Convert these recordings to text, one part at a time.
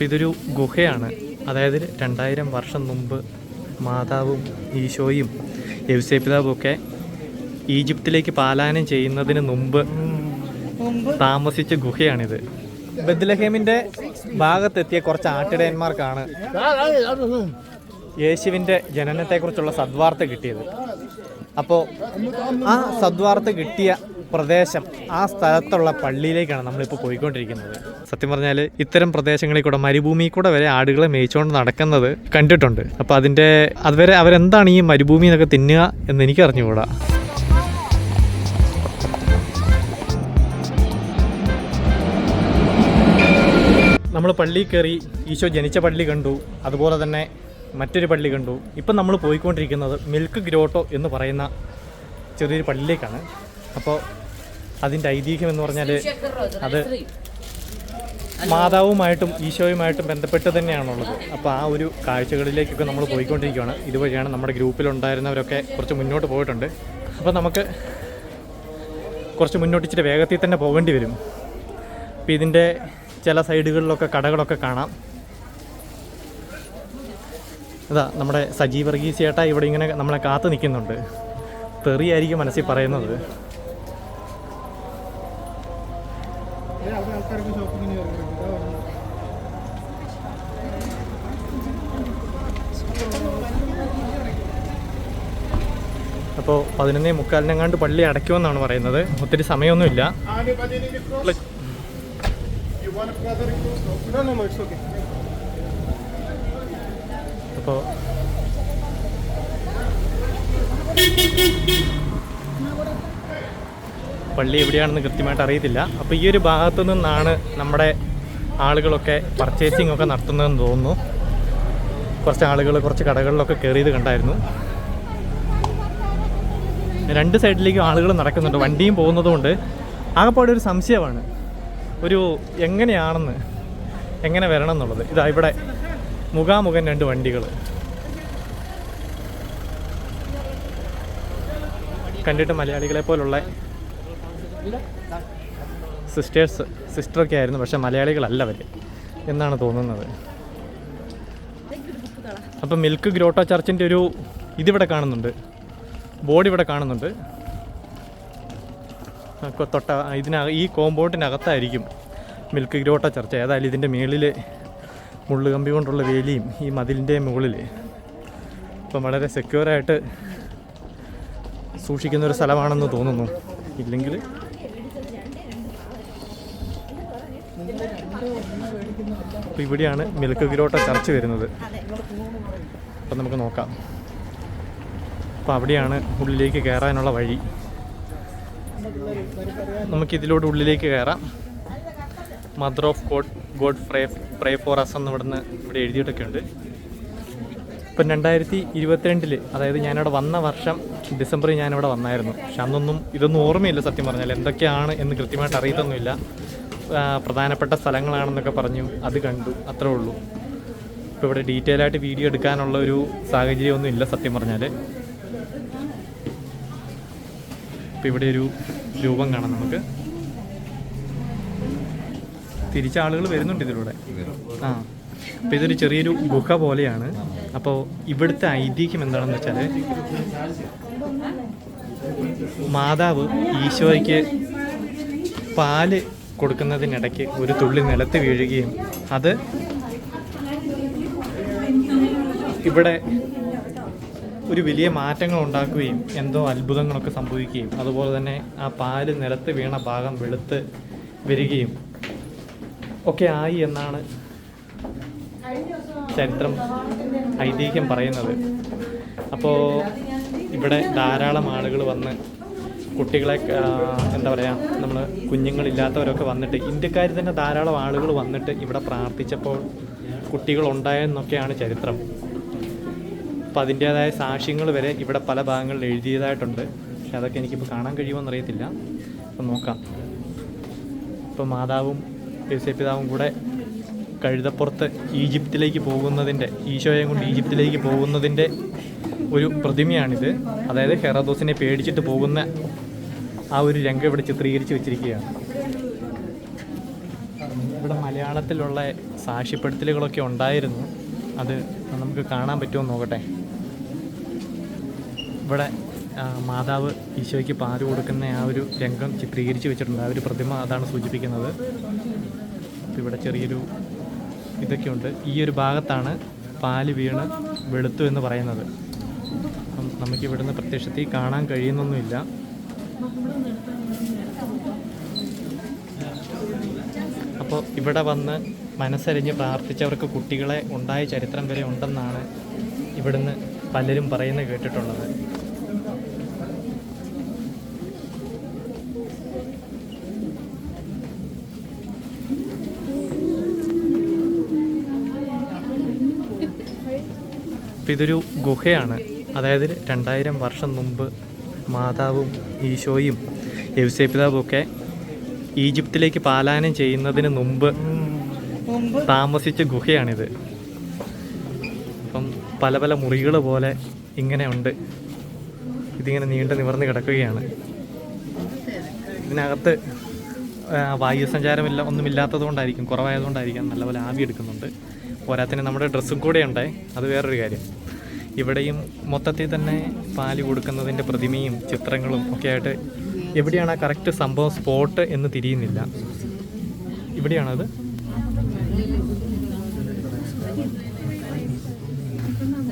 അപ്പോൾ ഇതൊരു ഗുഹയാണ്. അതായത് രണ്ടായിരം വർഷം മുമ്പ് മാതാവും ഈശോയും യൗസേപിതാവും ഒക്കെ ഈജിപ്തിലേക്ക് പാലായനം ചെയ്യുന്നതിന് മുമ്പ് താമസിച്ച ഗുഹയാണിത്. ബദ്ലഹേമിന്റെ ഭാഗത്തെത്തിയ കുറച്ച് ആട്ടിടയന്മാർക്കാണ് യേശുവിന്റെ ജനനത്തെക്കുറിച്ചുള്ള സദ്വാർത്ത കിട്ടിയത്. അപ്പോൾ ആ സദ്വാർത്ത കിട്ടിയ പ്രദേശം ആ സ്ഥലത്തുള്ള പള്ളിയിലേക്കാണ് നമ്മളിപ്പോൾ പോയിക്കൊണ്ടിരിക്കുന്നത്. സത്യം പറഞ്ഞാൽ ഇത്തരം പ്രദേശങ്ങളിൽ കൂടെ മരുഭൂമി കൂടെ വരെ ആടുകളെ മേയിച്ചുകൊണ്ട് നടക്കുന്നത് കണ്ടിട്ടുണ്ട്. അപ്പോൾ അതിന്റെ അതുവരെ അവരെന്താണ് ഈ മരുഭൂമി എന്നൊക്കെ തിന്നുക എന്ന് എനിക്ക് അറിഞ്ഞുകൂടാ നമ്മൾ പള്ളി കയറി ഈശോ ജനിച്ച പള്ളി കണ്ടു. അതുപോലെ തന്നെ മറ്റൊരു പള്ളി കണ്ടു. ഇപ്പം നമ്മൾ പോയിക്കൊണ്ടിരിക്കുന്നത് മിൽക്ക് ഗ്രോട്ടോ എന്ന് പറയുന്ന ചെറിയൊരു പള്ളിയിലേക്കാണ്. അപ്പോൾ അതിന്റെ ഐതിഹ്യം എന്ന് പറഞ്ഞാൽ അത് മാതാവുമായിട്ടും ഈശോയുമായിട്ടും ബന്ധപ്പെട്ട് തന്നെയാണുള്ളത്. അപ്പോൾ ആ ഒരു കാഴ്ചകളിലേക്കൊക്കെ നമ്മൾ പോയിക്കൊണ്ടിരിക്കുകയാണ്. ഇതുവഴിയാണ് നമ്മുടെ ഗ്രൂപ്പിലുണ്ടായിരുന്നവരൊക്കെ കുറച്ച് മുന്നോട്ട് പോയിട്ടുണ്ട്. അപ്പോൾ നമുക്ക് കുറച്ച് മുന്നോട്ട് ഇച്ചിരി വേഗത്തിൽ തന്നെ പോകേണ്ടി വരും. അപ്പോൾ ഇതിന്റെ ചില സൈഡുകളിലൊക്കെ കടകളൊക്കെ കാണാം. അതാ നമ്മുടെ സജീവ് വർഗീസ് ചേട്ടാ ഇവിടെ ഇങ്ങനെ നമ്മളെ കാത്തു നിൽക്കുന്നുണ്ട്. തെറിയായിരിക്കും മനസ്സിൽ പറയുന്നത്. അപ്പോൾ പതിനൊന്നേ മുക്കാലിനെങ്ങാണ്ട് പള്ളി അടയ്ക്കുമെന്നാണ് പറയുന്നത്. ഒത്തിരി സമയമൊന്നുമില്ല. അപ്പോൾ പള്ളി എവിടെയാണെന്ന് കൃത്യമായിട്ട് അറിയത്തില്ല. അപ്പോൾ ഈ ഒരു ഭാഗത്തു നിന്നാണ് നമ്മുടെ ആളുകളൊക്കെ പർച്ചേസിംഗ് ഒക്കെ നടത്തുന്നതെന്ന് തോന്നുന്നു. കുറച്ച് ആളുകൾ കുറച്ച് കടകളിലൊക്കെ കയറിയത് കണ്ടായിരുന്നു. രണ്ട് സൈഡിലേക്കും ആളുകൾ നടക്കുന്നുണ്ട് വണ്ടിയും പോകുന്നതുകൊണ്ട്. ആകെപ്പാടെ ഒരു സംശയമാണ് ഒരു എങ്ങനെയാണെന്ന് എങ്ങനെ വരണം എന്നുള്ളത്. ഇതാ ഇവിടെ മുഖാമുഖം രണ്ട് വണ്ടികൾ കണ്ടിട്ട് മലയാളികളെ പോലുള്ള സിസ്റ്റേഴ്സ് സിസ്റ്ററൊക്കെ ആയിരുന്നു പക്ഷെ മലയാളികളല്ല അവർ എന്നാണ് തോന്നുന്നത്. അപ്പം മിൽക്ക് ഗ്രോട്ടോ ചർച്ചിന്റെ ഒരു ഇതിവിടെ കാണുന്നുണ്ട്. ബോർഡ് ഇവിടെ കാണുന്നുണ്ട്. തൊട്ട ഇതിനക ഈ കോമ്പൗണ്ടിനകത്തായിരിക്കും മിൽക്ക് ഗ്രോട്ട ചർച്ച. ഏതായാലും ഇതിന്റെ മുകളിൽ മുള്ളുകമ്പി കൊണ്ടുള്ള വേലിയും ഈ മതിലിന്റെ മുകളിൽ ഇപ്പം വളരെ സെക്യൂറായിട്ട് സൂക്ഷിക്കുന്ന ഒരു സ്ഥലമാണെന്ന് തോന്നുന്നു. ഇല്ലെങ്കിൽ അപ്പോൾ ഇവിടെയാണ് മിൽക്ക് ഗ്രോട്ട ചർച്ച് വരുന്നത്. അപ്പം നമുക്ക് നോക്കാം. അപ്പോൾ അവിടെയാണ് ഉള്ളിലേക്ക് കയറാനുള്ള വഴി. നമുക്കിതിലൂടെ ഉള്ളിലേക്ക് കയറാം mother of God God pray pray for us എന്ന് ഇവിടുന്ന് ഇവിടെ എഴുതിയിട്ടൊക്കെ ഉണ്ട് ഇപ്പം രണ്ടായിരത്തി ഇരുപത്തിരണ്ടിൽ അതായത് ഞാനിവിടെ വന്ന വർഷം ഡിസംബറിൽ ഞാനിവിടെ വന്നായിരുന്നു. പക്ഷെ അന്നൊന്നും ഇതൊന്നും ഓർമ്മയില്ല സത്യം പറഞ്ഞാൽ എന്തൊക്കെയാണ് എന്ന് കൃത്യമായിട്ട് അറിയത്തൊന്നുമില്ല. പ്രധാനപ്പെട്ട സ്ഥലങ്ങളാണെന്നൊക്കെ പറഞ്ഞു. അത് കണ്ടു. അത്രേ ഉള്ളൂ. ഇപ്പോൾ ഇവിടെ ഡീറ്റെയിൽ ആയിട്ട് വീഡിയോ എടുക്കാനുള്ള ഒരു സാഹചര്യമൊന്നും ഇല്ല സത്യം പറഞ്ഞാൽ ഇപ്പം ഇവിടെ ഒരു രൂപം കാണാം നമുക്ക്. തിരിച്ച ആളുകൾ വരുന്നുണ്ട് ഇതിലൂടെ. ആ. അപ്പോൾ ഇതൊരു ചെറിയൊരു ഗുഹ പോലെയാണ്. അപ്പോൾ ഇവിടുത്തെ ഐതിഹ്യം എന്താണെന്ന് വെച്ചാൽ മാതാവ് ഈശോയ്ക്ക് പാൽ കൊടുക്കുന്നതിനിടയ്ക്ക് ഒരു തുള്ളി നിലത്ത് വീഴുകയും അത് ഇവിടെ ഒരു വലിയ മാറ്റങ്ങൾ ഉണ്ടാക്കുകയും എന്തോ അത്ഭുതങ്ങളൊക്കെ സംഭവിക്കുകയും അതുപോലെ തന്നെ ആ പാൽ നിലത്ത് വീണ ഭാഗം വെളുത്ത് വരികയും ഒക്കെ ആയി എന്നാണ് ചരിത്രം ഐതിഹ്യം പറയുന്നത്. അപ്പോൾ ഇവിടെ ധാരാളം ആളുകൾ വന്ന് കുട്ടികളെ എന്താ പറയുക നമ്മൾ കുഞ്ഞുങ്ങളില്ലാത്തവരൊക്കെ വന്നിട്ട് ഇന്ത്യക്കാർ തന്നെ ധാരാളം ആളുകൾ വന്നിട്ട് ഇവിടെ പ്രാർത്ഥിച്ചപ്പോൾ കുട്ടികളുണ്ടായെന്നൊക്കെയാണ് ചരിത്രം. അപ്പോൾ അതിന്റേതായ സാക്ഷ്യങ്ങൾ വരെ ഇവിടെ പല ഭാഗങ്ങളിൽ എഴുതിയതായിട്ടുണ്ട്. പക്ഷെ അതൊക്കെ എനിക്കിപ്പോൾ കാണാൻ കഴിയുമോ അറിയത്തില്ല അപ്പം നോക്കാം. ഇപ്പം മാതാവും യേശുപിതാവും കൂടെ കഴുതപ്പുറത്ത് ഈജിപ്തിലേക്ക് പോകുന്നതിന്റെ ഈശോയെ കൊണ്ട് ഈജിപ്തിലേക്ക് പോകുന്നതിന്റെ ഒരു പ്രതിമയാണിത്. അതായത് ഹെറദോസിനെ പേടിച്ചിട്ട് പോകുന്ന ആ ഒരു രംഗം ഇവിടെ ചിത്രീകരിച്ച് വെച്ചിരിക്കുകയാണ്. ഇവിടെ മലയാളത്തിലുള്ള സാക്ഷ്യപ്പെടുത്തലുകളൊക്കെ ഉണ്ടായിരുന്നു. അത് നമുക്ക് കാണാൻ പറ്റുമോ നോക്കട്ടെ. ഇവിടെ മാതാവ് ഈശോയ്ക്ക് പാൽ കൊടുക്കുന്ന ആ ഒരു രംഗം ചിത്രീകരിച്ച് വെച്ചിട്ടുണ്ട്. ആ ഒരു പ്രതിമ അതാണ് സൂചിപ്പിക്കുന്നത്. ഇവിടെ ചെറിയൊരു ഇതൊക്കെയുണ്ട്. ഈ ഒരു ഭാഗത്താണ് പാൽ വീണ് വെളുത്തു എന്ന് പറയുന്നത്. നമുക്ക് ഇവിടുന്ന് പ്രത്യക്ഷത്തിൽ കാണാൻ കഴിയുന്നൊന്നുമില്ല. അപ്പോൾ ഇവിടെ വന്ന് മനസ്സരിഞ്ഞ് പ്രാർത്ഥിച്ചവർക്ക് കുട്ടികളെ ഉണ്ടായ ചരിത്രം വരെ ഉണ്ടെന്നാണ് ഇവിടുന്ന് പലരും പറയുന്നത് കേട്ടിട്ടുള്ളത്. അപ്പം ഇതൊരു ഗുഹയാണ്. അതായത് രണ്ടായിരം വർഷം മുമ്പ് മാതാവും ഈശോയും യൗസേപിതാവും ഒക്കെ ഈജിപ്തിലേക്ക് പാലായനം ചെയ്യുന്നതിന് മുമ്പ് താമസിച്ച ഗുഹയാണിത്. അപ്പം പല പല മുറികൾ പോലെ ഇങ്ങനെ ഉണ്ട് ഇതിങ്ങനെ നീണ്ടു നിവർന്ന് കിടക്കുകയാണ്. ഇതിനകത്ത് വായുസഞ്ചാരമില്ല ഒന്നുമില്ലാത്തത് കൊണ്ടായിരിക്കും കുറവായതുകൊണ്ടായിരിക്കും നല്ലപോലെ ആവി എടുക്കുന്നുണ്ട് പോരാത്തിന് നമ്മുടെ ഡ്രസ്സും കൂടെ ഉണ്ടേ അത് വേറൊരു കാര്യം. ഇവിടെയും മൊത്തത്തിൽ തന്നെ പാൽ കൊടുക്കുന്നതിന്റെ പ്രതിമയും ചിത്രങ്ങളും ഒക്കെ ആയിട്ട് എവിടെയാണ് ആ കറക്റ്റ് സംഭവം സ്പോട്ട് എന്ന് തിരിയുന്നില്ല. ഇവിടെയാണത്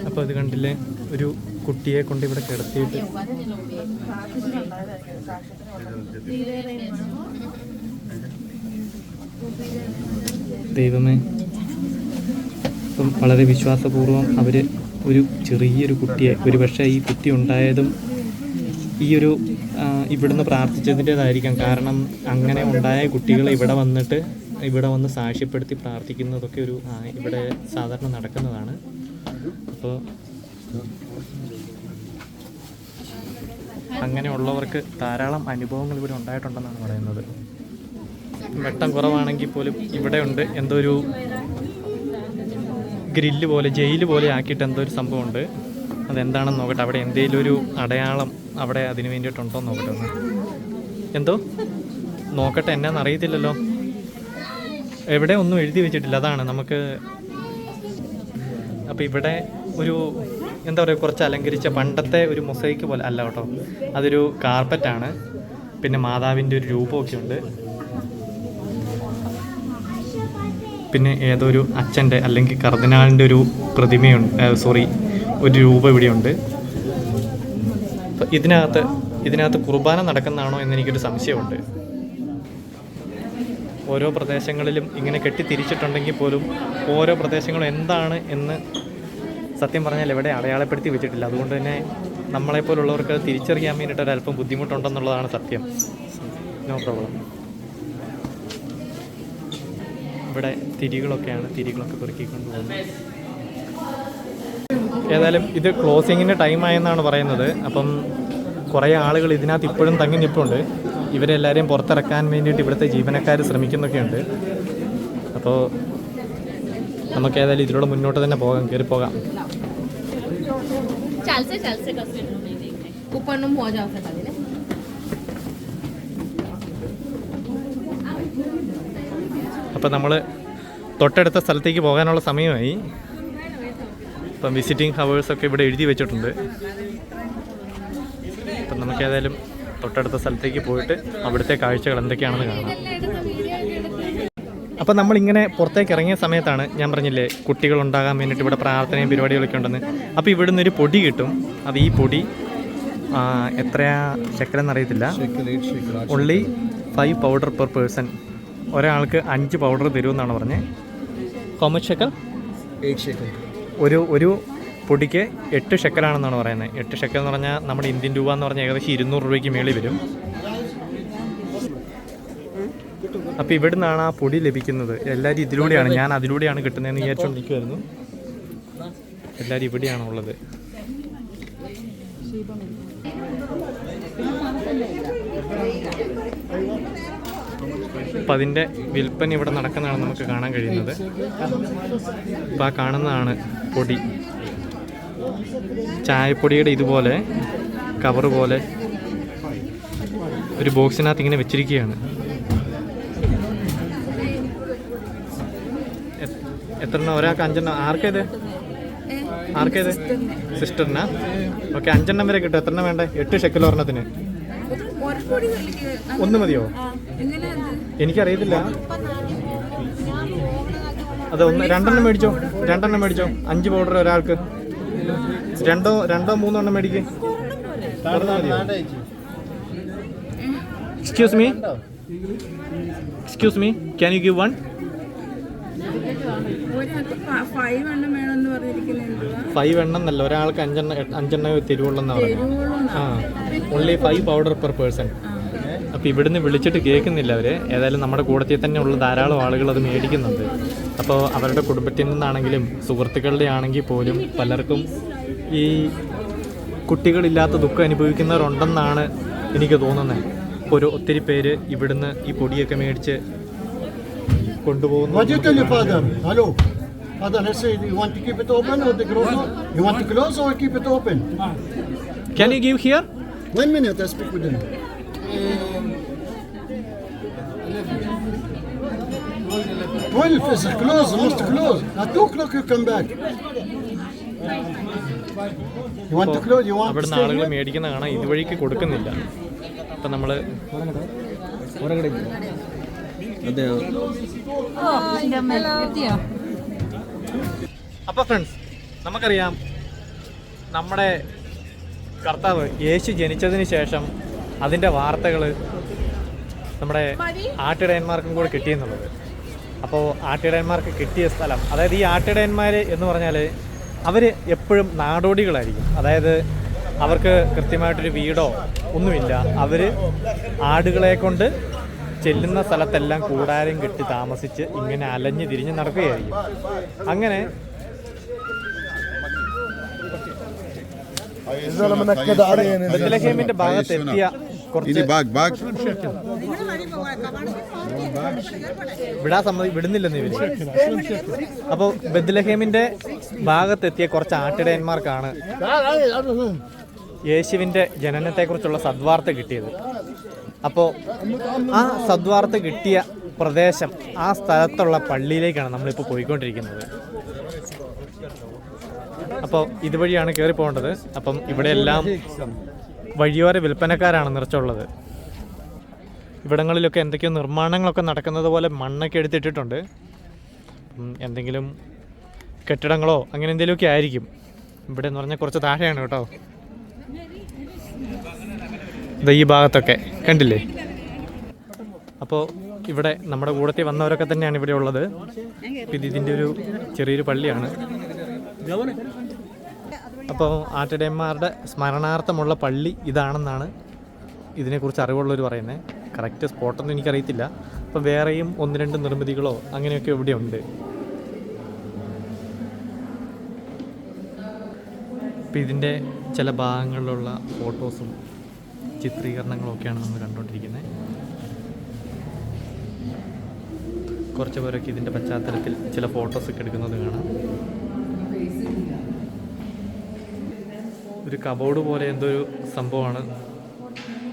അപ്പോൾ അത് കണ്ടില്ലേ? ഒരു കുട്ടിയെ കൊണ്ട് ഇവിടെ കിടത്തിയിട്ട്. ദൈവമേ. വളരെ വിശ്വാസപൂർവം അവർ ഒരു ചെറിയൊരു കുട്ടിയെ ഒരു പക്ഷേ ഈ കുട്ടി ഉണ്ടായതും ഈ ഒരു ഇവിടുന്ന് പ്രാർത്ഥിച്ചതിന്റെതായിരിക്കാം. കാരണം അങ്ങനെ ഉണ്ടായ കുട്ടികൾ ഇവിടെ വന്നിട്ട് ഇവിടെ വന്ന് സാക്ഷ്യപ്പെടുത്തി പ്രാർത്ഥിക്കുന്നതൊക്കെ ഒരു ഇവിടെ സാധാരണ നടക്കുന്നതാണ്. അപ്പോൾ അങ്ങനെയുള്ളവർക്ക് ധാരാളം അനുഭവങ്ങൾ ഇവിടെ ഉണ്ടായിട്ടുണ്ടെന്നാണ് പറയുന്നത്. വെട്ടം കുറവാണെങ്കിൽ പോലും ഇവിടെ ഉണ്ട്. എന്തോ ഒരു ഗ്രില്ല് പോലെ ജയിൽ പോലെ ആക്കിയിട്ട് എന്തോ ഒരു സംഭവമുണ്ട്. അതെന്താണെന്ന് നോക്കട്ടെ. അവിടെ എന്തെങ്കിലും ഒരു അടയാളം അവിടെ അതിന് വേണ്ടിയിട്ടുണ്ടോ എന്ന് നോക്കട്ടെ ഒന്ന്. എന്തോ? നോക്കട്ടെ എന്നാന്ന് അറിയത്തില്ലല്ലോ. എവിടെ ഒന്നും എഴുതി വെച്ചിട്ടില്ല. അതാണ് നമുക്ക് അപ്പോൾ ഇവിടെ ഒരു എന്താ പറയുക കുറച്ച് അലങ്കരിച്ച പണ്ടത്തെ ഒരു മൊസൈക്ക് പോലെ അല്ല കേട്ടോ. അതൊരു കാർപ്പറ്റാണ്. പിന്നെ മാതാവിന്റെ ഒരു രൂപമൊക്കെ ഉണ്ട്. പിന്നെ ഏതോ ഒരു അച്ഛന്റെ അല്ലെങ്കിൽ കർദിനാളിന്റെ ഒരു പ്രതിമയുണ്ട് സോറി ഒരു രൂപം ഇവിടെയുണ്ട്. ഇതിനകത്ത് ഇതിനകത്ത് കുർബാന നടക്കുന്നതാണോ എന്ന് എനിക്കൊരു സംശയമുണ്ട്. ഓരോ പ്രദേശങ്ങളിലും ഇങ്ങനെ കെട്ടി തിരിച്ചിട്ടുണ്ടെങ്കിൽ പോലും ഓരോ പ്രദേശങ്ങളും എന്താണ് എന്ന് സത്യം പറഞ്ഞാൽ എവിടെ അടയാളപ്പെടുത്തി വെച്ചിട്ടില്ല. അതുകൊണ്ട് തന്നെ നമ്മളെപ്പോലുള്ളവർക്ക് തിരിച്ചറിയാൻ വേണ്ടിയിട്ട് ഒരല്പം ബുദ്ധിമുട്ടുണ്ടെന്നുള്ളതാണ് സത്യം. No problem. ഇവിടെ തിരികളൊക്കെയാണ് തിരികളൊക്കെ പെറുക്കിക്കൊണ്ട് പോകുന്നത് ഏതായാലും ഇത് ക്ലോസിങ്ങിൻ്റെ ടൈമായെന്നാണ് പറയുന്നത് അപ്പം കുറേ ആളുകൾ ഇതിനകത്ത് ഇപ്പോഴും തങ്ങി നിൽപ്പുണ്ട് ഇവരെല്ലാവരെയും പുറത്തിറക്കാൻ വേണ്ടിയിട്ട് ഇവിടുത്തെ ജീവനക്കാർ ശ്രമിക്കുന്നൊക്കെയുണ്ട് അപ്പോൾ നമുക്ക് ഏതായാലും ഇതിലൂടെ മുന്നോട്ട് തന്നെ പോകാം കയറി പോകാം चालसे चालसे कसं नाही देखणे ऊपर नो हो जाओ അപ്പം നമ്മൾ തൊട്ടടുത്ത സ്ഥലത്തേക്ക് പോകാനുള്ള സമയമായി. അപ്പം വിസിറ്റിംഗ് ഹവേഴ്സൊക്കെ ഇവിടെ എഴുതി വെച്ചിട്ടുണ്ട്. അപ്പം നമുക്കേതായാലും തൊട്ടടുത്ത സ്ഥലത്തേക്ക് പോയിട്ട് അവിടുത്തെ കാഴ്ചകൾ എന്തൊക്കെയാണെന്ന് കാണാം. അപ്പം നമ്മളിങ്ങനെ പുറത്തേക്ക് ഇറങ്ങിയ സമയത്താണ് ഞാൻ പറഞ്ഞില്ലേ കുട്ടികളുണ്ടാകാൻ വേണ്ടിയിട്ട് ഇവിടെ പ്രാർത്ഥനയും പരിപാടികളൊക്കെ ഉണ്ടെന്ന്. അപ്പോൾ ഇവിടെ നിന്നൊരു പൊടി കിട്ടും. അത് ഈ പൊടി എത്രയാ ശക്കലെന്നറിയത്തില്ല only five powder per person ഒരാൾക്ക് അഞ്ച് പൗഡർ തരുമെന്നാണ് പറഞ്ഞത് കോമച്ച് ഷെക്കൽ. ഒരു ഒരു പൊടിക്ക് എട്ട് ഷെക്കലാണെന്നാണ് പറയുന്നത്. എട്ട് ഷെക്കൽ എന്ന് പറഞ്ഞാൽ നമ്മുടെ ഇന്ത്യൻ രൂപ എന്ന് പറഞ്ഞാൽ ഏകദേശം ഇരുന്നൂറ് രൂപയ്ക്ക് മേളിൽ വരും. അപ്പോൾ ഇവിടുന്നാണ് ആ പൊടി ലഭിക്കുന്നത്. എല്ലാവരും ഇതിലൂടെയാണ് ഞാൻ അതിലൂടെയാണ് കിട്ടുന്നതെന്ന് വിചാരിച്ചുകൊണ്ട് നിൽക്കുമായിരുന്നു എല്ലാവരും ഇവിടെയാണ് അപ്പം അതിന്റെ വിൽപ്പന ഇവിടെ നടക്കുന്നതാണ് നമുക്ക് കാണാൻ കഴിയുന്നത്. അപ്പം ആ കാണുന്നതാണ് പൊടി. ചായപ്പൊടിയുടെ ഇതുപോലെ കവർ പോലെ ഒരു ബോക്സിനകത്ത് ഇങ്ങനെ വെച്ചിരിക്കുകയാണ്. എത്ര ഒരാൾക്ക് അഞ്ചെണ്ണം. ആർക്കേത്? ആർക്കേത്? സിസ്റ്ററിനാ. ഓക്കെ അഞ്ചെണ്ണം വരെ കിട്ടും. എത്ര വേണ്ടേ? എട്ട് ഷെക്കൽ ഒരെണ്ണത്തിന്. ഒന്ന് മതിയോ? എനിക്കറിയത്തില്ല. അത് ഒന്ന് രണ്ടെണ്ണം മേടിച്ചോ. രണ്ടെണ്ണം മേടിച്ചോ. അഞ്ച് പൗഡർ ഒരാൾക്ക്. രണ്ടോ രണ്ടോ മൂന്നോ എണ്ണം മേടിക്ക്. Excuse me excuse me can you give one five എണ്ണം എന്നല്ല ഒരാൾക്ക് അഞ്ചെണ്ണം അഞ്ചെണ്ണ തിരുവുള്ളെന്നാണ് പറഞ്ഞത്. ആ only five powder per person അപ്പോൾ ഇവിടുന്ന് വിളിച്ചിട്ട് കേൾക്കുന്നില്ല അവർ ഏതായാലും നമ്മുടെ കൂടത്തിൽ തന്നെ ഉള്ള ധാരാളം ആളുകൾ അത് മേടിക്കുന്നുണ്ട്. അപ്പോൾ അവരുടെ കുടുംബത്തിൽ നിന്നാണെങ്കിലും സുഹൃത്തുക്കളുടെ ആണെങ്കിൽ പോലും പലർക്കും ഈ കുട്ടികളില്ലാത്ത ദുഃഖം അനുഭവിക്കുന്നവരുണ്ടെന്നാണ് എനിക്ക് തോന്നുന്നത്. ഒരു ഒത്തിരി പേര് ഇവിടുന്ന് ഈ പൊടിയൊക്കെ മേടിച്ച് കൊണ്ടുപോകുന്നു. ഇവിടെ oh, ആളുകൾ മേടിക്കുന്ന കാണാൻ ഇതുവഴിക്ക് കൊടുക്കുന്നില്ല. അപ്പൊ നമ്മൾ അപ്പോൾ ഫ്രണ്ട്സ് നമുക്കറിയാം നമ്മുടെ കർത്താവ് യേശു ജനിച്ചതിന് ശേഷം അതിന്റെ വാർത്തകൾ നമ്മുടെ ആട്ടിടയന്മാർക്കും കൂടെ കിട്ടിയെന്നുള്ളത്. അപ്പോൾ ആട്ടിടയന്മാർക്ക് കിട്ടിയ സ്ഥലം അതായത് ഈ ആട്ടിടയന്മാർ എന്ന് പറഞ്ഞാൽ അവർ എപ്പോഴും നാടോടികളായിരിക്കും. അതായത് അവർക്ക് കൃത്യമായിട്ടൊരു വീടോ ഒന്നുമില്ല. അവർ ആടുകളെ കൊണ്ട് ചെല്ലുന്ന സ്ഥലത്തെല്ലാം കൂടാരം കെട്ടി താമസിച്ച് ഇങ്ങനെ അലഞ്ഞ് തിരിഞ്ഞ് നടക്കുകയായിരിക്കും. അങ്ങനെ ബethlehem-ന്റെ ഭാഗത്ത് എത്തിയ കുറച്ച് ini bag bag വിടാൻ സമ്മതി വിടുന്നില്ലെന്ന് ഇവർ. അപ്പോൾ ബദ്ലഹേമിന്റെ ഭാഗത്തെത്തിയ കുറച്ച് ആട്ടിടയന്മാർക്കാണ് യേശുവിന്റെ ജനനത്തെക്കുറിച്ചുള്ള സദ്വാർത്ത കിട്ടിയത്. അപ്പോൾ ആ സദ്വാർത്ത കിട്ടിയ പ്രദേശം ആ സ്ഥലത്തുള്ള പള്ളിയിലേക്കാണ് നമ്മളിപ്പോൾ പോയിക്കൊണ്ടിരിക്കുന്നത്. അപ്പോൾ ഇതുവഴിയാണ് കയറി പോകേണ്ടത്. അപ്പം ഇവിടെ എല്ലാം വഴിയോര വിൽപ്പനക്കാരാണ് നിറച്ചുള്ളത്. ഇവിടങ്ങളിലൊക്കെ എന്തൊക്കെയോ നിർമ്മാണങ്ങളൊക്കെ നടക്കുന്നത് പോലെ മണ്ണൊക്കെ എടുത്തിട്ടിട്ടുണ്ട്. എന്തെങ്കിലും കെട്ടിടങ്ങളോ അങ്ങനെ എന്തെങ്കിലുമൊക്കെ ആയിരിക്കും. ഇവിടെ എന്ന് പറഞ്ഞാൽ കുറച്ച് താഴെയാണ് കേട്ടോ. ഈ ഭാഗത്തൊക്കെ കണ്ടില്ലേ? അപ്പോൾ ഇവിടെ നമ്മുടെ കൂടത്തിൽ വന്നവരൊക്കെ തന്നെയാണ് ഇവിടെ ഉള്ളത്. ഇത് ഇതിന്റെ ഒരു ചെറിയൊരു പള്ളിയാണ്. അപ്പോൾ ആറ്റടയന്മാരുടെ സ്മരണാർത്ഥമുള്ള പള്ളി ഇതാണെന്നാണ് ഇതിനെക്കുറിച്ച് അറിവുള്ളവർ പറയുന്നത് കറക്റ്റ് സ്പോട്ടൊന്നും എനിക്കറിയത്തില്ല. അപ്പം വേറെയും ഒന്ന് രണ്ട് നിർമ്മിതികളോ അങ്ങനെയൊക്കെ ഇവിടെ ഉണ്ട്. ഇതിന്റെ ചില ഭാഗങ്ങളിലുള്ള ഫോട്ടോസും ചിത്രീകരണങ്ങളും ഒക്കെയാണ് നമ്മൾ കണ്ടുകൊണ്ടിരിക്കുന്നത്. കുറച്ച് പേരൊക്കെ ഇതിന്റെ പശ്ചാത്തലത്തിൽ ചില ഫോട്ടോസൊക്കെ എടുക്കുന്നത് കാണാം. ഒരു കബോർഡ് പോലെ എന്തോ ഒരു സംഭവമാണ്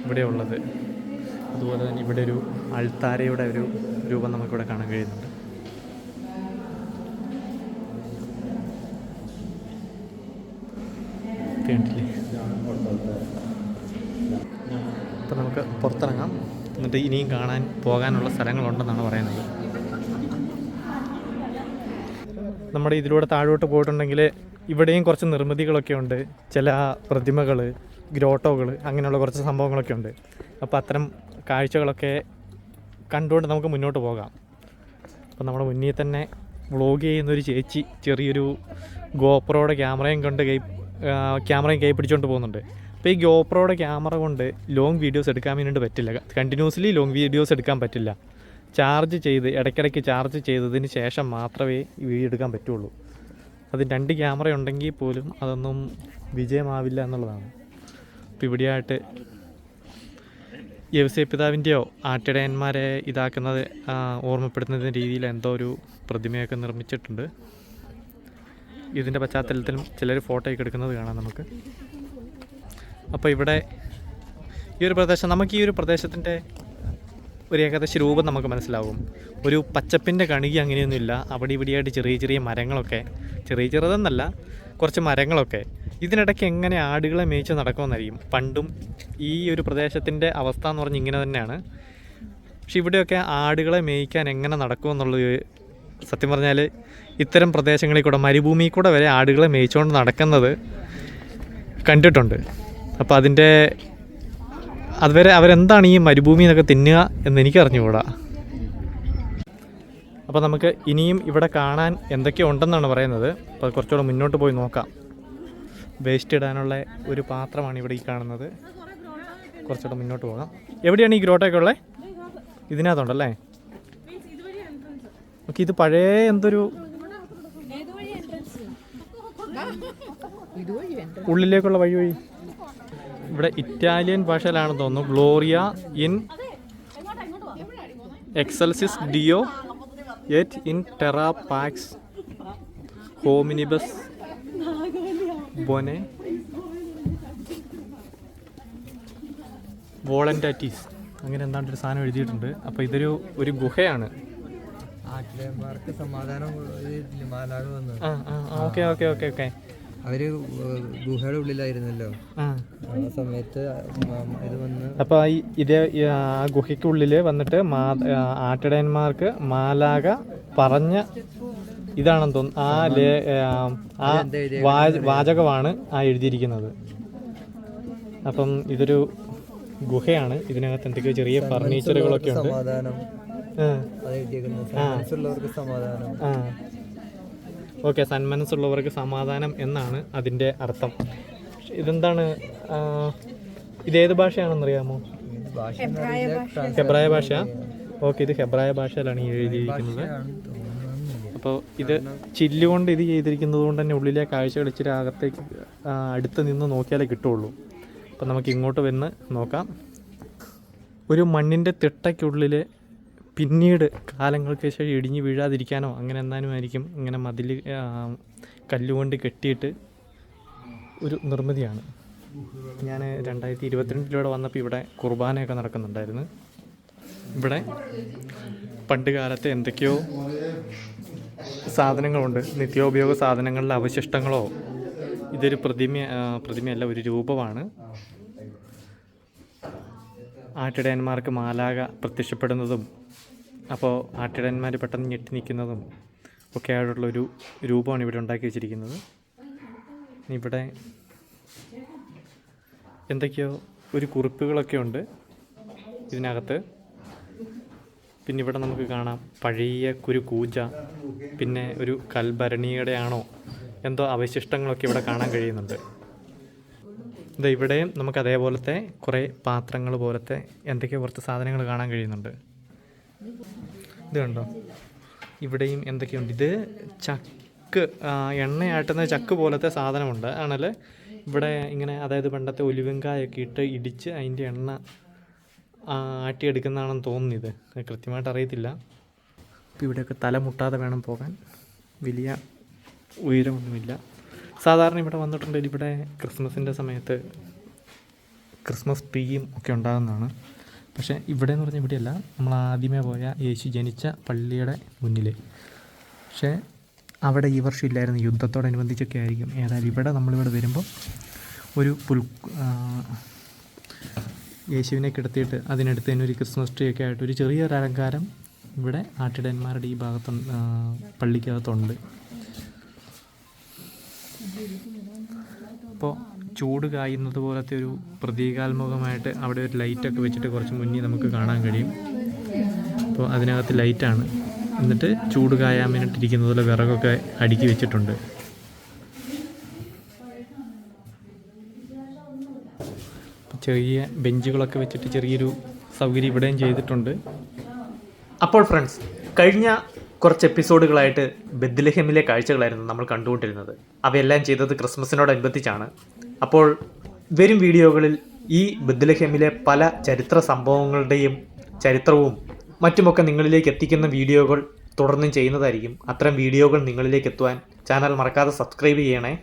ഇവിടെ ഉള്ളത്. അതുപോലെ തന്നെ ഇവിടെ ഒരു അൾത്താരയുടെ ഒരു രൂപം നമുക്കിവിടെ കാണാൻ കഴിയുന്നുണ്ട്. കണ്ടില്ലേ? അപ്പം നമുക്ക് പുറത്തിറങ്ങാം. എന്നിട്ട് ഇനിയും കാണാൻ പോകാനുള്ള സ്ഥലങ്ങളുണ്ടെന്നാണ് പറയുന്നത്. നമ്മുടെ ഇതിലൂടെ താഴോട്ട് പോയിട്ടുണ്ടെങ്കിൽ ഇവിടെയും കുറച്ച് നിർമ്മിതികളൊക്കെ ഉണ്ട്. ചില പ്രതിമകൾ ഗ്രോട്ടോകൾ അങ്ങനെയുള്ള കുറച്ച് സംഭവങ്ങളൊക്കെ ഉണ്ട്. അപ്പോൾ അത്തരം കാഴ്ചകളൊക്കെ കണ്ടുകൊണ്ട് നമുക്ക് മുന്നോട്ട് പോകാം. അപ്പോൾ നമ്മുടെ മുന്നിൽ തന്നെ വ്ളോഗ് ചെയ്യുന്നൊരു ചേച്ചി ചെറിയൊരു ഗോപ്രോയുടെ ക്യാമറയും കൊണ്ട് കൈ ക്യാമറയും കൈ പിടിച്ചുകൊണ്ട് പോകുന്നുണ്ട്. അപ്പോൾ ഈ ഗോപ്രോയുടെ ക്യാമറ കൊണ്ട് ലോങ് വീഡിയോസ് എടുക്കാൻ വേണ്ടിയിട്ട് പറ്റില്ല. കണ്ടിന്യൂസ്ലി ലോങ് വീഡിയോസ് എടുക്കാൻ പറ്റില്ല. ചാർജ് ചെയ്ത് ഇടയ്ക്കിടയ്ക്ക് ചാർജ് ചെയ്തതിന് ശേഷം മാത്രമേ വീഡിയോ എടുക്കാൻ പറ്റുള്ളൂ. അത് രണ്ട് ക്യാമറ ഉണ്ടെങ്കിൽ പോലും അതൊന്നും വിജയമാവില്ല എന്നുള്ളതാണ്. അപ്പോൾ ഇവിടെയായിട്ട് യവസേ പിതാവിന്റെയോ ആട്ടിടയന്മാരെ ഇതാക്കുന്നത് ഓർമ്മപ്പെടുത്തുന്ന രീതിയിൽ എന്തോ ഒരു പ്രതിമയൊക്കെ നിർമ്മിച്ചിട്ടുണ്ട്. ഇതിന്റെ പശ്ചാത്തലത്തിലും ചിലർ ഫോട്ടോയൊക്കെ എടുക്കുന്നത് കാണാം നമുക്ക്. അപ്പോൾ ഇവിടെ ഈ ഒരു പ്രദേശം നമുക്ക് ഈ ഒരു പ്രദേശത്തിന്റെ ഒരു ഏകദേശ രൂപം നമുക്ക് മനസ്സിലാവും. ഒരു പച്ചപ്പിന്റെ കണിക അങ്ങനെയൊന്നുമില്ല. അവിടെ ഇവിടെയായിട്ട് ചെറിയ ചെറിയ മരങ്ങളൊക്കെ ചെറിയ ചെറുതെന്നല്ല കുറച്ച് മരങ്ങളൊക്കെ. ഇതിനിടയ്ക്ക് എങ്ങനെ ആടുകളെ മേയിച്ച് നടക്കുമെന്നായിരിക്കും പണ്ടും ഈ ഒരു പ്രദേശത്തിന്റെ അവസ്ഥ എന്ന് പറഞ്ഞാൽ ഇങ്ങനെ തന്നെയാണ്. പക്ഷെ ഇവിടെയൊക്കെ ആടുകളെ മേയ്ക്കാൻ എങ്ങനെ നടക്കുമെന്നുള്ളത് സത്യം പറഞ്ഞാൽ ഇത്തരം പ്രദേശങ്ങളിൽ കൂടെ മരുഭൂമിയിൽ കൂടെ വരെ ആടുകളെ മേയിച്ചുകൊണ്ട് നടക്കുന്നത് കണ്ടിട്ടുണ്ട്. അപ്പോൾ അതിന്റെ അതുവരെ അവരെന്താണ് ഈ മരുഭൂമി എന്നൊക്കെ തിന്നുക എന്ന് എനിക്ക് അറിഞ്ഞുകൂടാ അപ്പോൾ നമുക്ക് ഇനിയും ഇവിടെ കാണാൻ എന്തൊക്കെയോ ഉണ്ടെന്നാണ് പറയുന്നത്. അപ്പോൾ കുറച്ചുകൂടെ മുന്നോട്ട് പോയി നോക്കാം. വേസ്റ്റ് ഇടാനുള്ള ഒരു പാത്രമാണ് ഇവിടെ ഈ കാണുന്നത്. കുറച്ചുകൂടെ മുന്നോട്ട് പോകാം. എവിടെയാണ് ഈ ഗ്രോട്ടൊക്കെ ഉള്ളത് ഇതിനകത്തുണ്ടല്ലേ? ഓക്കെ ഇത് പഴയ എന്തൊരു ഉള്ളിലേക്കുള്ള വഴി വഴി. ഇവിടെ ഇറ്റാലിയൻ ഭാഷയിലാണെന്ന് തോന്നുന്നു. ഗ്ലോറിയ ഇൻ എക്സൽസിസ് ഡിയോ എറ്റ് ഇൻ ടെറാ പാക്സ് ഹോമിനിബസ് ബൊനെ വോളന്റാറ്റീസ് അങ്ങനെ എന്താണ്ട് ഒരു സാധനം എഴുതിയിട്ടുണ്ട്. അപ്പോൾ ഇതൊരു ഒരു ഗുഹയാണ്. Okay okay okay okay. അവർ ഗുഹയുടെ ഉള്ളിലായിരുന്നല്ലോ. ആ സമയത്ത് ഇത് വന്ന് അപ്പോൾ ഈ ഇതേ ആ ഗുഹയ്ക്കുള്ളിൽ വന്നിട്ട് മാ ആട്ടിടയന്മാർക്ക് മാലാക പറഞ്ഞ ഇതാണെന്ന് തോന്നുന്നു. ആ ലേ ആ, വാചകമാണ് ആ എഴുതിയിരിക്കുന്നത്. അപ്പം ഇതൊരു ഗുഹയാണ്. ഇതിനകത്ത് എന്തൊക്കെയോ ചെറിയ ഫർണിച്ചറുകളൊക്കെ ഉണ്ട്. ഓക്കെ സന്മനസ്സുള്ളവർക്ക് സമാധാനം എന്നാണ് അതിന്റെ അർത്ഥം. ഇതെന്താണ് ഇത് ഏത് ഭാഷയാണെന്നറിയാമോ? ഭാഷ ഹെബ്രായ ഭാഷ. ഓക്കെ ഇത് ഹെബ്രായ ഭാഷയിലാണ് ഈ എഴുതിയിരിക്കുന്നത്. അപ്പോൾ ഇത് ചില്ലുകൊണ്ട് ഇത് ചെയ്തിരിക്കുന്നത് കൊണ്ട് തന്നെ ഉള്ളിലെ കാഴ്ചകൾ ഇച്ചിരി അകത്തേക്ക് അടുത്ത് നിന്ന് നോക്കിയാലേ കിട്ടുള്ളൂ. അപ്പം നമുക്ക് ഇങ്ങോട്ട് വന്ന് നോക്കാം. ഒരു മണ്ണിന്റെ തിട്ടയ്ക്കുള്ളിൽ പിന്നീട് കാലങ്ങൾക്ക് ശേഷം ഇടിഞ്ഞ് വീഴാതിരിക്കാനോ അങ്ങനെ എന്താനും ആയിരിക്കും. ഇങ്ങനെ മതിൽ കല്ലുകൊണ്ട് കെട്ടിയിട്ട് ഒരു നിർമ്മിതിയാണ്. ഞാൻ രണ്ടായിരത്തി ഇരുപത്തിരണ്ടിലൂടെ വന്നപ്പോൾ ഇവിടെ കുർബാനയൊക്കെ നടക്കുന്നുണ്ടായിരുന്നു. ഇവിടെ പണ്ട് കാലത്തെ എന്തൊക്കെയോ സാധനങ്ങളുണ്ട്. നിത്യോപയോഗ സാധനങ്ങളുടെ അവശിഷ്ടങ്ങളോ ഇതൊരു പ്രതിമ പ്രതിമയല്ല ഒരു രൂപമാണ്. ആട്ടിടയന്മാർക്ക് മാലാക പ്രത്യക്ഷപ്പെടുന്നതും അപ്പോൾ ആട്ടിടയന്മാർ പെട്ടെന്ന് ഞെട്ടി നിൽക്കുന്നതും ഒക്കെ ആയിട്ടുള്ളൊരു രൂപമാണ് ഇവിടെ ഉണ്ടാക്കി വെച്ചിരിക്കുന്നത്. ഇവിടെ എന്തൊക്കെയോ ഒരു കുറിപ്പുകളൊക്കെ ഉണ്ട് ഇതിനകത്ത്. പിന്നെ ഇവിടെ നമുക്ക് കാണാം പഴയ കുരു കൂജ പിന്നെ ഒരു കൽഭരണിയുടെ ആണോ എന്തോ അവശിഷ്ടങ്ങളൊക്കെ ഇവിടെ കാണാൻ കഴിയുന്നുണ്ട്. ഇത് ഇവിടെയും നമുക്ക് അതേപോലത്തെ കുറേ പാത്രങ്ങൾ പോലത്തെ എന്തൊക്കെയോ കുറച്ച് സാധനങ്ങൾ കാണാൻ കഴിയുന്നുണ്ട്. ഇത് കണ്ടോ? ഇവിടെയും എന്തൊക്കെയുണ്ട്? ഇത് ചക്ക് ആ, എണ്ണയാട്ടുന്ന ചക്ക് പോലത്തെ സാധനമുണ്ട്. ആണല്ലേ? ഇവിടെ ഇങ്ങനെ അതായത് പണ്ടത്തെ ഒലിവെങ്കായൊക്കെ ഇട്ട് ഇടിച്ച് അതിന്റെ എണ്ണ ആട്ടിയെടുക്കുന്നതാണെന്ന് തോന്നുന്നു ഇത്. അത് കൃത്യമായിട്ട് അറിയത്തില്ല. ഇപ്പം ഇവിടെയൊക്കെ തല മുട്ടാതെ വേണം പോകാൻ. വലിയ ഉയരമൊന്നുമില്ല. സാധാരണ ഇവിടെ വന്നിട്ടുണ്ടെങ്കിൽ ഇവിടെ ക്രിസ്മസിന്റെ സമയത്ത് ക്രിസ്മസ് ട്രീയും ഒക്കെ ഉണ്ടാകുന്നതാണ്. പക്ഷേ ഇവിടെ എന്ന് പറഞ്ഞാൽ ഇവിടെയല്ല. നമ്മൾ ആദ്യമേ പോയ യേശു ജനിച്ച പള്ളിയുടെ മുന്നിൽ പക്ഷേ അവിടെ ഈ വർഷം ഇല്ലായിരുന്നു യുദ്ധത്തോടനുബന്ധിച്ചൊക്കെ ആയിരിക്കും. ഏതായാലും ഇവിടെ നമ്മളിവിടെ വരുമ്പോൾ ഒരു പുൽ യേശുവിനെ കിടത്തിയിട്ട് അതിനടുത്ത് തന്നെ ഒരു ക്രിസ്മസ് ട്രീ ഒക്കെ ആയിട്ട് ഒരു ചെറിയൊരു അലങ്കാരം ഇവിടെ ആട്ടിടയന്മാരുടെ ഈ ഭാഗത്തു പള്ളിക്കകത്തുണ്ട്. അപ്പോൾ ചൂട് കായുന്നത് പോലത്തെ ഒരു പ്രതീകാത്മകമായിട്ട് അവിടെ ഒരു ലൈറ്റൊക്കെ വെച്ചിട്ട് കുറച്ച് മുന്നേ നമുക്ക് കാണാൻ കഴിയും. അപ്പോൾ അതിനകത്ത് ലൈറ്റാണ് എന്നിട്ട് ചൂട് പോലെ വിറകൊക്കെ അടുക്കി വെച്ചിട്ടുണ്ട്. ചെറിയ ബെഞ്ചുകളൊക്കെ വെച്ചിട്ട് ചെറിയൊരു സൗകര്യം ഇവിടെയും ചെയ്തിട്ടുണ്ട്. അപ്പോൾ ഫ്രണ്ട്സ് കഴിഞ്ഞ കുറച്ച് എപ്പിസോഡുകളായിട്ട് ബദ്ലഹമിലെ കാഴ്ചകളായിരുന്നു നമ്മൾ കണ്ടുകൊണ്ടിരുന്നത്. അവയെല്ലാം ചെയ്തത് ക്രിസ്മസിനോടനുബന്ധിച്ചാണ്. അപ്പോൾ വരും വീഡിയോകളിൽ ഈ ബദ്ലഹമിലെ പല ചരിത്ര സംഭവങ്ങളുടെയും ചരിത്രവും മറ്റുമൊക്കെ നിങ്ങളിലേക്ക് എത്തിക്കുന്ന വീഡിയോകൾ തുടർന്നും ചെയ്യുന്നതായിരിക്കും. അത്തരം വീഡിയോകൾ നിങ്ങളിലേക്ക് എത്തുവാൻ ചാനൽ മറക്കാതെ സബ്സ്ക്രൈബ് ചെയ്യണേ.